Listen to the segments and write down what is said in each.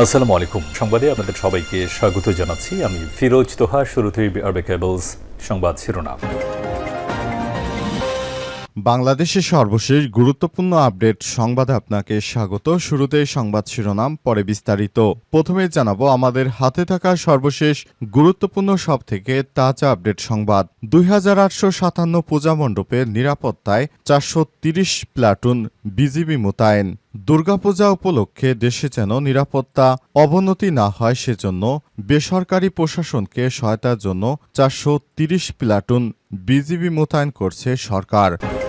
আসসালামু আলাইকুম। সংবাদে আপনাদের সবাইকে স্বাগত জানাচ্ছি। আমি ফিরোজ তোহা, শুরুতেই আরবে কেবলস সংবাদ শিরোনাম। বাংলাদেশের সর্বশেষ গুরুত্বপূর্ণ আপডেট সংবাদে আপনাকে স্বাগত। শুরুতে সংবাদ শিরোনাম, পরে বিস্তারিত। প্রথমে জানাব, আমাদের হাতে থাকা সর্বশেষ গুরুত্বপূর্ণ সব থেকে তাজা আপডেট সংবাদ। দুই হাজার আটশো সাতান্ন পূজা মণ্ডপের নিরাপত্তায় চারশো তিরিশ প্লাটুন বিজিবি মোতায়েন। দুর্গাপূজা উপলক্ষে দেশে যেন নিরাপত্তা অবনতি না হয় সেজন্য বেসরকারি প্রশাসনকে সহায়তার জন্য চারশো প্লাটুন বিজিবি মোতায়েন করছে সরকার।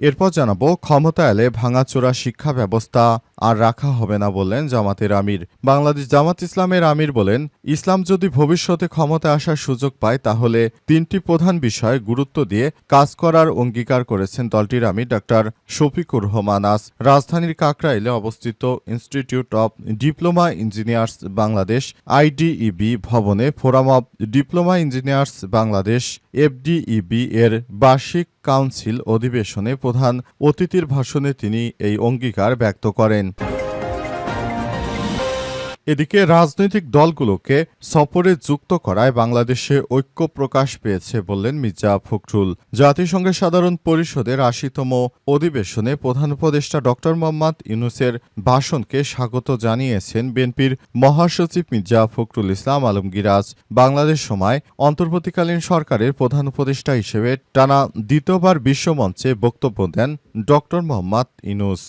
এরপর জানাব, ক্ষমতা এলে ভাঙাচোরা শিক্ষা ব্যবস্থা আর রাখা হবে না বললেন জামাতের আমির। বাংলাদেশ জামাত ইসলামের আমির বলেন, ইসলাম যদি ভবিষ্যতে ক্ষমতা আসার সুযোগ পায়, তাহলে তিনটি প্রধান বিষয়ে গুরুত্ব দিয়ে কাজ করার অঙ্গীকার করেছেন দলটির আমির ডাক্তার শফিকুর রহমান। আস রাজধানীর কাকরাইলে অবস্থিত institute of diploma engineers Bangladesh IDEB ভবনে forum of diploma engineers Bangladesh FDEB এর বার্ষিক কাউন্সিল অধিবেশনে প্রধান অতিথির ভাষণে তিনি এই অঙ্গীকার ব্যক্ত করেন। এদিকে রাজনৈতিক দলগুলোকে সফরে যুক্ত করায় বাংলাদেশে ঐক্য প্রকাশ পেয়েছে বললেন মির্জা ফখরুল। জাতিসংঘের সাধারণ পরিষদের আশিতম অধিবেশনে প্রধান উপদেষ্টা ড. মোহাম্মদ ইউনুসের ভাষণকে স্বাগত জানিয়েছেন বিএনপির মহাসচিব মির্জা ফখরুল ইসলাম আলমগিরাজ। বাংলাদেশ সময় অন্তর্বর্তীকালীন সরকারের প্রধান উপদেষ্টা হিসেবে টানা দ্বিতীয়বার বিশ্বমঞ্চে বক্তব্য দেন ড. মোহাম্মদ ইনুস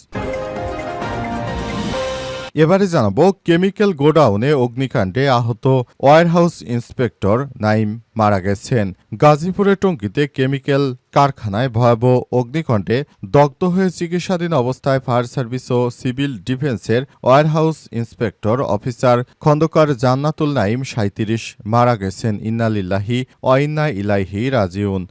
এবারে জানাব, কেমিক্যাল গোডাউনে অগ্নিকাণ্ডে আহত ওয়ারহাউস ইন্সপেক্টর নাইম মারা গেছেন। গাজীপুরের টঙ্কিতে কেমিক্যাল কারখানায় ভয়াবহ অগ্নিকাণ্ডে দগ্ধ হয়ে চিকিৎসাধীন অবস্থায় ফায়ার সার্ভিস ও সিভিল ডিফেন্সের warehouse inspector officer Khandakar Jannatul Naim সাঁত্রিশ মারা গেছেন। ইন্নালিল্লাহি অইন্না ইলাইহি রাজিউন।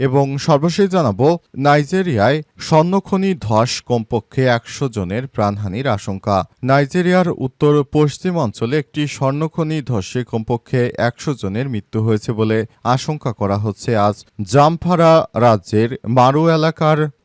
এবং সর্বশেষ জানাব, নাইজেরিয়ায় স্বর্ণখনি ধস কমপক্ষে একশো জনের প্রাণহানির আশঙ্কা। নাইজেরিয়ার উত্তর পশ্চিম অঞ্চলে একটি স্বর্ণখনি ধসে কমপক্ষে একশো জনের মৃত্যু হয়েছে বলে আশঙ্কা করা হচ্ছে। আজ জামফারা রাজ্যের মারু এলাকার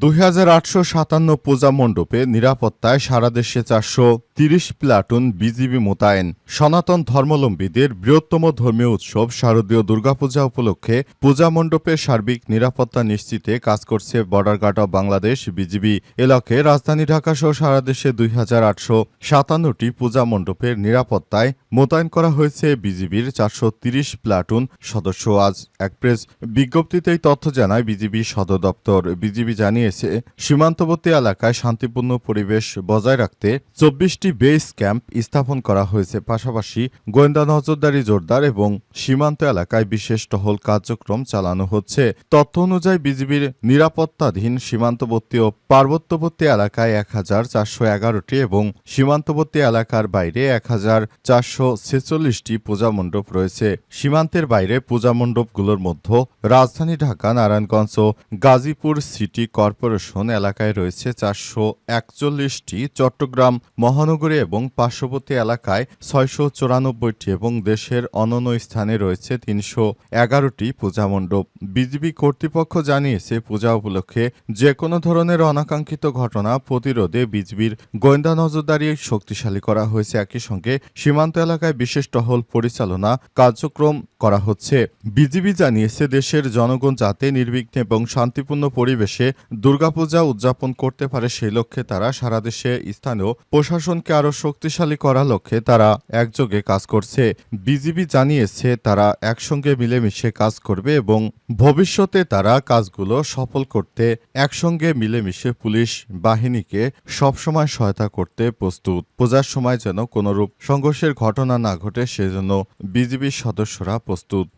দুই হাজার আটশো সাতান্ন পূজা মণ্ডপে নিরাপত্তায় সারা দেশে চারশো তিরিশ প্লাটুন বিজিবি মোতায়েন। সনাতন ধর্মলম্বীদের বৃহত্তম ধর্মীয় উৎসব শারদীয় দুর্গাপূজা উপলক্ষে পূজা মণ্ডপে সার্বিক নিরাপত্তা নিশ্চিতে কাজ করছে border guard of Bangladesh BGB. এলাকে রাজধানী ঢাকা সহ সারা দেশে দুই হাজার আটশো সাতান্নটি পূজা মণ্ডপের নিরাপত্তায় মোতায়েন করা হয়েছে বিজিবির চারশো তিরিশ প্লাটুন সদস্য। আজ এক প্রেস বিজ্ঞপ্তিতেই তথ্য জানায় বিজিবি সদর দপ্তর। বিজিবি জানিয়েছে, সীমান্তবর্তী এলাকায় শান্তিপূর্ণ পরিবেশ বজায় রাখতে চব্বিশটি বেস ক্যাম্প স্থাপন করা হয়েছে। পাশাপাশি গোয়েন্দা নজরদারি জোরদার এবং সীমান্ত এলাকায় বিশেষ টহল কার্যক্রম চালানো হচ্ছে। তথ্য অনুযায়ী বিজিবির নিরাপত্তাধীন সীমান্তবর্তী ও পার্বত্যবর্তী এলাকায় এক হাজার চারশো এগারোটি এবং সীমান্তবর্তী এলাকার বাইরে এক হাজার চারশো ছেচল্লিশটি পূজা মণ্ডপ রয়েছে। সীমান্তের বাইরে পূজা মণ্ডপগুলোর মধ্যে রাজধানী ঢাকা, নারায়ণগঞ্জ ও গাজীপুর সিটি কর্পোরেশন এলাকায় রয়েছে চারশো একচল্লিশটি চট্টগ্রাম মহানগরী এবং পার্শ্ববর্তী এলাকায় ছয়শো চুরানব্বইটি এবং দেশের অনন্য স্থানে রয়েছে তিনশো এগারোটি পূজা মণ্ডপ। বিজিবি কর্তৃপক্ষ জানিয়েছে, পূজা উপলক্ষে যে কোনো ধরনের অনাকাঙ্ক্ষিত ঘটনা প্রতিরোধে বিজিবির গোয়েন্দা নজরদারি শক্তিশালী করা হয়েছে। একই সঙ্গে সীমান্ত এলাকায় বিশেষ টহল পরিচালনা কার্যক্রম করা হচ্ছে। বিজিবি জানিয়েছে, দেশের জনগণ যাতে নির্বিঘ্নে এবং শান্তিপূর্ণ পরিবেশে দুর্গাপূজা উদযাপন করতে পারে সেই লক্ষ্যে তারা সারা দেশে স্থানীয় প্রশাসনকে আরও শক্তিশালী করার লক্ষ্যে তারা একযোগে কাজ করছে। বিজিবি জানিয়েছে তারা একসঙ্গে মিলেমিশে কাজ করবে এবং ভবিষ্যতে তারা কাজগুলো সফল করতে একসঙ্গে মিলেমিশে পুলিশ বাহিনীকে সবসময় সহায়তা করতে প্রস্তুত। পূজার সময় যেন কোনোরূপ সংঘর্ষের ঘটনা না ঘটে, সেজন্য বিজিবির সদস্যরা প্রস্তুত।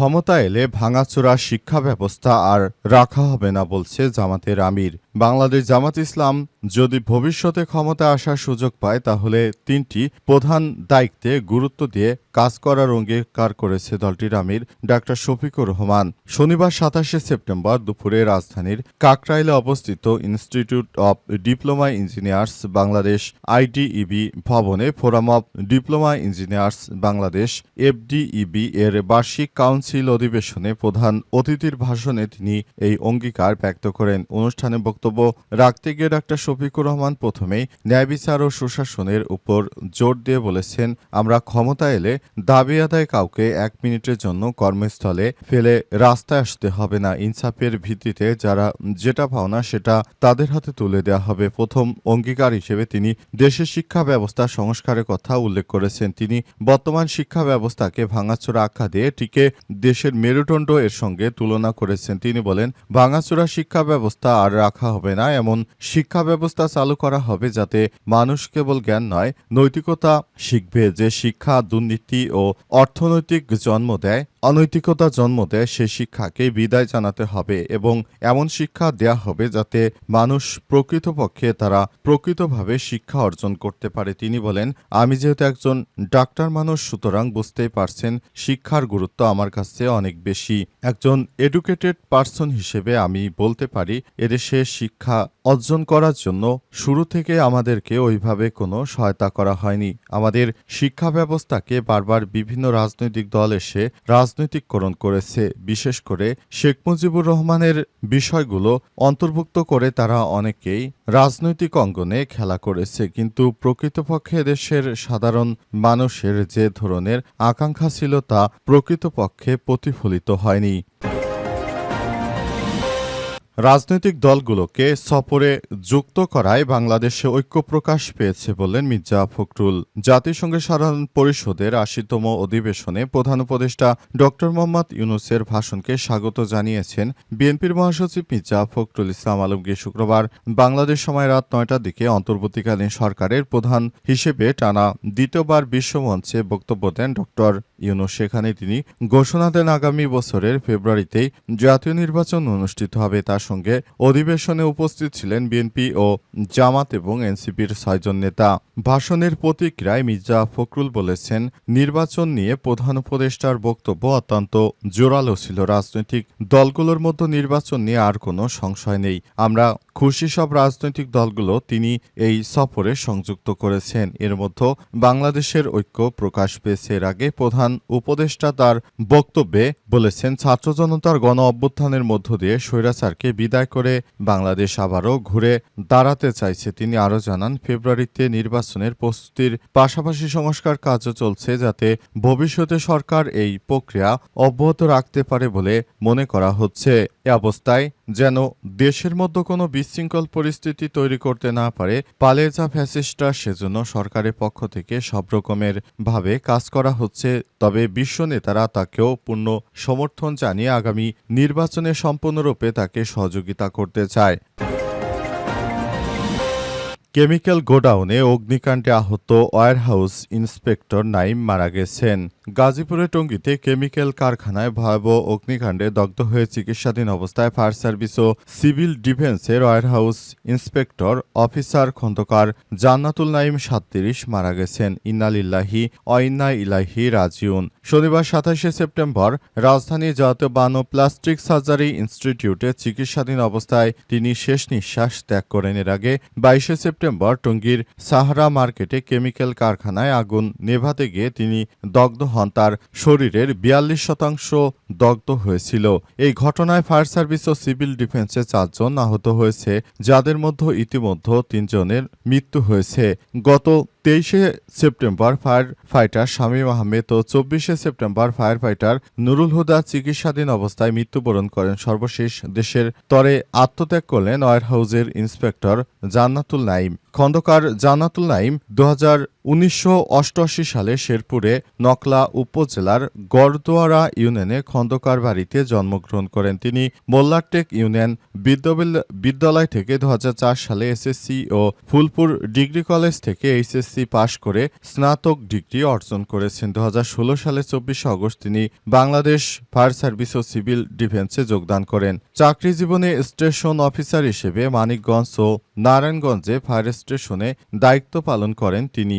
ক্ষমতা এলে ভাঙাচোরা শিক্ষা ব্যবস্থা আর রাখা হবে না বলছে জামাতের আমির। বাংলাদেশ জামাত ইসলাম যদি ভবিষ্যতে ক্ষমতা আসার সুযোগ পায়, তাহলে তিনটি প্রধান দায়িত্বে গুরুত্ব দিয়ে কাজ করার অঙ্গীকার করেছে দলটির আমির ডাক্তার শফিকুর রহমান। শনিবার সাতাশে সেপ্টেম্বর দুপুরে রাজধানীর কাকরাইলে অবস্থিত institute of diploma engineers Bangladesh IDEB ভবনে forum of diploma engineers Bangladesh FDEB এর বার্ষিক কাউন্সিল অধিবেশনে প্রধান অতিথির ভাষণে তিনি এই অঙ্গীকার ব্যক্ত করেন। অনুষ্ঠানে বক্তব্য রাখতে গিয়ে ডাক্তার শফিকুর রহমান প্রথমেই ন্যায় বিচার ও সুশাসনের উপর জোর দিয়ে বলেছেন, আমরা ক্ষমতা এলে দাবি আদায় কাউকে এক মিনিটের জন্য কর্মস্থলে ফেলে রাস্তায় আসতে হবে না। ইনসাফের ভিত্তিতে যারা যেটা পাওনা সেটা তাদের হাতে তুলে দেওয়া হবে। প্রথম অঙ্গীকার হিসেবে তিনি দেশের শিক্ষা ব্যবস্থা সংস্কারের কথা উল্লেখ করেছেন। তিনি বর্তমান শিক্ষা ব্যবস্থাকে ভাঙাচোরা আখ্যা দিয়ে টিকে দেশের মেরুদণ্ড এর সঙ্গে তুলনা করেছেন। তিনি বলেন, ভাঙাচোরা শিক্ষা ব্যবস্থা আর রাখা হবে না, এমন শিক্ষা ব্যবস্থা চালু করা হবে যাতে মানুষ কেবল জ্ঞান নয়, নৈতিকতা শিখবে। যে শিক্ষা, দুর্নীতি ও অর্থনৈতিক জন্ম দেয়, অনৈতিকতা জন্ম দেয়, সে শিক্ষাকে বিদায় জানাতে হবে এবং এমন শিক্ষা দেয়া হবে যাতে মানুষ প্রকৃতপক্ষে তারা প্রকৃতভাবে শিক্ষা অর্জন করতে পারে। তিনি বলেন, আমি যেহেতু একজন ডাক্তার মানুষ, সুতরাং বুঝতেই পারছেন শিক্ষার গুরুত্ব আমার কাছে অনেক বেশি। একজন এডুকেটেড পার্সন হিসেবে আমি বলতে পারি, এদেশে শিক্ষা অর্জন করার জন্য শুরু থেকে আমাদেরকে ওইভাবে কোনো সহায়তা করা হয়নি। আমাদের শিক্ষা ব্যবস্থাকে বারবার বিভিন্ন রাজনৈতিক দল এসে রাজনৈতিককরণ করেছে। বিশেষ করে শেখ মুজিবুর রহমানের বিষয়গুলো অন্তর্ভুক্ত করে তারা অনেকেই রাজনৈতিক অঙ্গনে খেলা করেছে। কিন্তু প্রকৃতপক্ষে দেশের সাধারণ মানুষের যে ধরনের আকাঙ্ক্ষা ছিল তা প্রকৃতপক্ষে প্রতিফলিত হয়নি। রাজনৈতিক দলগুলোকে সফরে যুক্ত করায় বাংলাদেশে ঐক্য প্রকাশ পেয়েছে বললেন মির্জা ফখরুল। জাতিসংঘের সাধারণ পরিষদের আশিতম অধিবেশনে প্রধান উপদেষ্টা ড মোহাম্মদ ইউনুসের ভাষণকে স্বাগত জানিয়েছেন বিএনপির মহাসচিব মির্জা ফখরুল ইসলাম আলমগীর শুক্রবার। বাংলাদেশ সময় রাত নয়টার দিকে অন্তর্বর্তীকালীন সরকারের প্রধান হিসেবে টানা দ্বিতীয়বার বিশ্বমঞ্চে বক্তব্য দেন ড ইউনুস। সেখানে তিনি ঘোষণা দেন আগামী বছরের ফেব্রুয়ারিতেই জাতীয় নির্বাচন অনুষ্ঠিত হবে তার সঙ্গে অধিবেশনে উপস্থিত ছিলেন বিএনপি ও জামাত এবং এনসিপির ছয়জন নেতা। ভাষণের প্রতিক্রিয়ায় মির্জা ফখরুল বলেছেন, নির্বাচন নিয়ে প্রধান উপদেষ্টার বক্তব্য অত্যন্ত জোরালো ছিল। রাজনৈতিক দলগুলোর মধ্যে নির্বাচন নিয়ে আর কোনো সংশয় নেই। আমরা খুশি সব রাজনৈতিক দলগুলো তিনি এই সফরে সংযুক্ত করেছেন। এর মধ্যে বাংলাদেশের ঐক্য প্রকাশ পেয়েছে। এর আগে প্রধান উপদেষ্টা তার বক্তব্যে বলেছেন, ছাত্র জনতার গণ অভ্যুত্থানের মধ্য দিয়ে স্বৈরাচারকে বিদায় করে বাংলাদেশ আবারও ঘুরে দাঁড়াতে চাইছে। তিনি আরও জানান, ফেব্রুয়ারিতে নির্বাচনের প্রস্তুতির পাশাপাশি সংস্কার কাজও চলছে যাতে ভবিষ্যতে সরকার এই প্রক্রিয়া অব্যাহত রাখতে পারে বলে মনে করা হচ্ছে। এ অবস্থায় যেন দেশের মধ্যে কোনো বিশৃঙ্খল পরিস্থিতি তৈরি করতে না পারে পালিয়ে যা ফ্যাসিস্টরা সেজন্য সরকারের পক্ষ থেকে সব রকমের ভাবে কাজ করা হচ্ছে, তবে বিশ্ব নেতারা তাকেও পূর্ণ সমর্থন জানিয়ে আগামী নির্বাচনে সম্পূর্ণরূপে তাকে সহযোগিতা করতে চায়। কেমিক্যাল গোডাউনে অগ্নিকাণ্ডে আহত ওয়ারহাউস ইন্সপেক্টর নাইম মারা গেছেন। গাজীপুরের টঙ্গীতে কেমিক্যাল কারখানায় ভয়াবহ অগ্নিকাণ্ডে দগ্ধ হয়ে চিকিৎসাধীন অবস্থায় ফায়ার সার্ভিস ও সিভিল ডিফেন্সের warehouse inspector officer Khandakar Jannatul Naim সাতত্রিশ মারা গেছেন। ইন্নালিল্লাহি অইন্না ইলাহি রাজিউন। শনিবার সাতাশে সেপ্টেম্বর রাজধানী জাতীয় বান ও প্লাস্টিক সার্জারি ইনস্টিটিউটে চিকিৎসাধীন অবস্থায় তিনি শেষ নিঃশ্বাস ত্যাগ করেন। এর আগে বাইশে সেপ্টেম্বর টঙ্গীর সাহারা মার্কেটে কেমিক্যাল কারখানায় আগুন নেভাতে গিয়ে তিনি দগ্ধ হন। তার শরীরের বিয়াল্লিশ শতাংশ দগ্ধ হয়েছিল। এই ঘটনায় ফায়ার সার্ভিস ও সিভিল ডিফেন্সে চারজন আহত হয়েছে, যাদের মধ্যে ইতিমধ্যে তিনজনের মৃত্যু হয়েছে। গত তেইশে September fire fighter Shamim Ahmed ও চব্বিশে September fire fighter Nurul Huda চিকিৎসাধীন অবস্থায় মৃত্যুবরণ করেন সর্বশেষ দেশের তরে আত্মত্যাগ করলেন ওয়ার হাউজের ইন্সপেক্টর জান্নাতুল নাইম খন্দকার জান্নাতুল নাইম দু উনিশশো সালে শেরপুরে নকলা উপজেলার গড়দোয়ারা ইউনিয়নে খন্দকার বাড়িতে জন্মগ্রহণ করেন। তিনি মোল্লারটেক ইউনিয়ন বিদ্যালয় থেকে দু হাজার চার সালে এসএসসি ও ফুলপুর ডিগ্রি কলেজ থেকে এইচএসসি এইচএসসি পাশ করে স্নাতক ডিগ্রি অর্জন করেছেন। দু হাজার ষোলো সালে চব্বিশে আগস্ট তিনি বাংলাদেশ ফায়ার সার্ভিস ও সিভিল ডিফেন্সে যোগদান করেন। চাকরি জীবনে স্টেশন অফিসার হিসেবে মানিকগঞ্জ ও নারায়ণগঞ্জে ফায়ার স্টেশনে দায়িত্ব পালন করেন তিনি।